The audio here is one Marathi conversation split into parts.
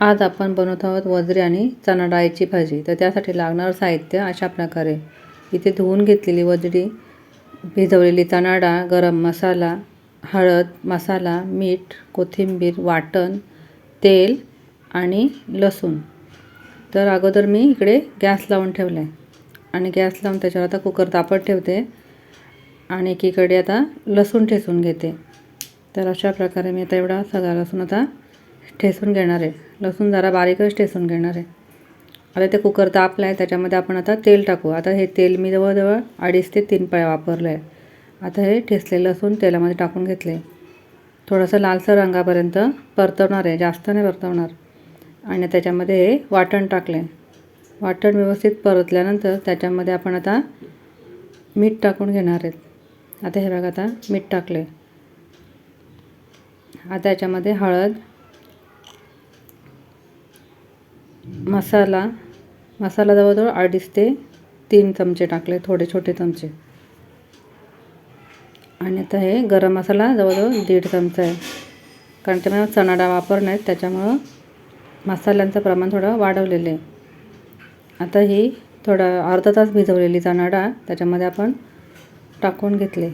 आज आपण बनवत आहोत वजरी आणि चणा डाळीची भाजी. तर त्यासाठी लागणारं साहित्य अशा प्रकारे. इथे धुवून घेतलेली वजरी भिजवलेली चणा डाळ गरम मसाला हळद मसाला मीठ कोथिंबीर वाटण तेल आणि लसूण. तर अगोदर मी इकडे गॅस लावून ठेवला आहे आणि गॅस लावून त्याच्यावर आता कुकर तापत ठेवते. आणि एकीकडे आता लसूण ठेचून घेते. तर अशा प्रकारे मी आता एवढा सगळा लसूण आता ठेसून घेणार आहे. लसूण जरा बारीकच ठेसून घेणार आहे. आता ते कुकर तापलं आहे त्याच्यामध्ये आपण आता तेल टाकू. आता हे तेल मी जवळजवळ अडीच ते तीन पळ्या वापरलं आहे आता हे ठेसले लसूण तेलामध्ये टाकून घेतले थोडंसं लालसर रंगापर्यंत परतवणार आहे जास्त नाही परतवणार. आणि त्याच्यामध्ये हे वाटण टाकले वाटण व्यवस्थित परतल्यानंतर त्याच्यामध्ये आपण आता मीठ टाकून घेणार आहेत आता हे बघा आता मीठ टाकले आता याच्यामध्ये हळद मसाला मसाला जवळजवळ अडीच ते तीन चमचे टाकले थोडे छोटे चमचे. आणि आता हे गरम मसाला जवळजवळ दीड चमचा आहे. कारण त्यामुळे चणा डाळ वापरणार त्याच्यामुळं मसाल्यांचं प्रमाण थोडं वाढवलेलं आहे. आता ही थोडं अर्धा तास भिजवलेली चणा डाळ त्याच्यामध्ये आपण टाकून घेतले.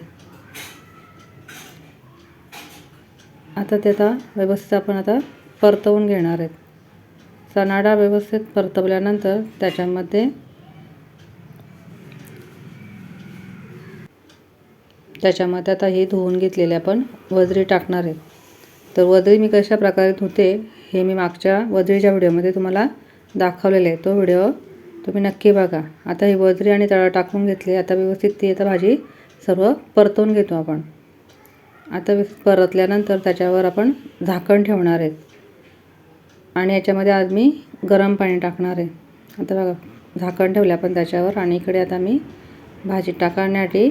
आता ते आता व्यवस्थित आपण आता परतवून घेणार आहेत. चणा डाळ व्यवस्थित परतवल्यानंतर त्याच्यामध्ये त्याच्यामध्ये आता हे धुवून घेतलेले आपण वजरी टाकणार आहे. तर वजरी मी कशा प्रकारे धुते हे मी मागच्या वजरीच्या व्हिडिओमध्ये तुम्हाला दाखवलेलं आहे. तो व्हिडिओ तुम्ही नक्की बघा. आता ही वजरी आणि तळा टाकून घेतली. आता व्यवस्थित ती आता भाजी सर्व परतवून घेतो आपण. आता परतल्यानंतर त्याच्यावर आपण झाकण ठेवणार आहेत आणि याच्यामध्ये आज मी गरम पाणी टाकणार आहे. आता बघा झाकण ठेवलं आपण त्याच्यावर आणि इकडे आता मी भाजी टाकण्यासाठी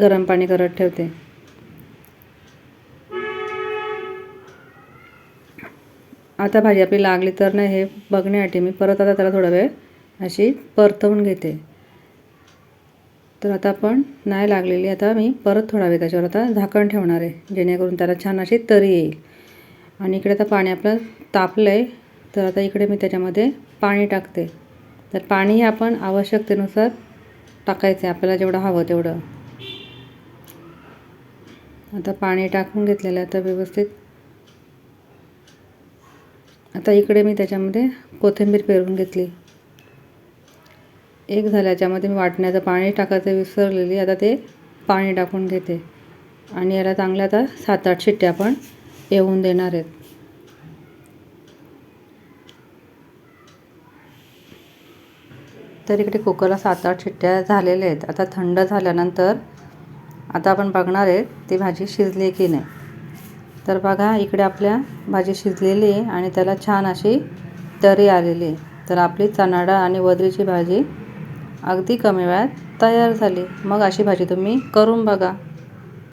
गरम पाणी करत ठेवते. आता भाजी आपली लागली तर नाही हे बघण्यासाठी मी परत आता त्याला थोडा वेळ अशी परतवून घेते. तर आता आपण नाही लागलेली आता मी परत थोडा वेळ त्याच्यावर आता झाकण ठेवणार आहे जेणेकरून त्याला छान अशी तरी येईल. आणि इकडे आता पाणी आपलं तापलं आहे तर आता इकडे मी त्याच्यामध्ये पाणी टाकते. तर पाणी आपण आवश्यकतेनुसार टाकायचं आहे आपल्याला जेवढं हवं तेवढं. आता पाणी टाकून घेतलेलं आहे आता व्यवस्थित. आता इकडे मी त्याच्यामध्ये कोथिंबीर पेरून घेतली. एक झालं याच्यामध्ये मी वाटण्याचं पाणी टाकायचं विसरलेली आता ते पाणी टाकून घेते. आणि याला चांगल्या आता सात आठ शिट्ट्या आपण येऊन देणार आहेत. तर इकडे कुकरला सात आठ शिट्ट्या झालेल्या आहेत. आता थंड झाल्यानंतर आता आपण बघणार आहे ती भाजी शिजली की नाही. तर बघा इकडे आपल्या भाजी शिजलेली आहे आणि त्याला छान अशी तरी आलेली आहे. तर आपली चणाडा आणि वदरीची भाजी अगदी कमी वेळात तयार झाली. मग अशी भाजी तुम्ही करून बघा.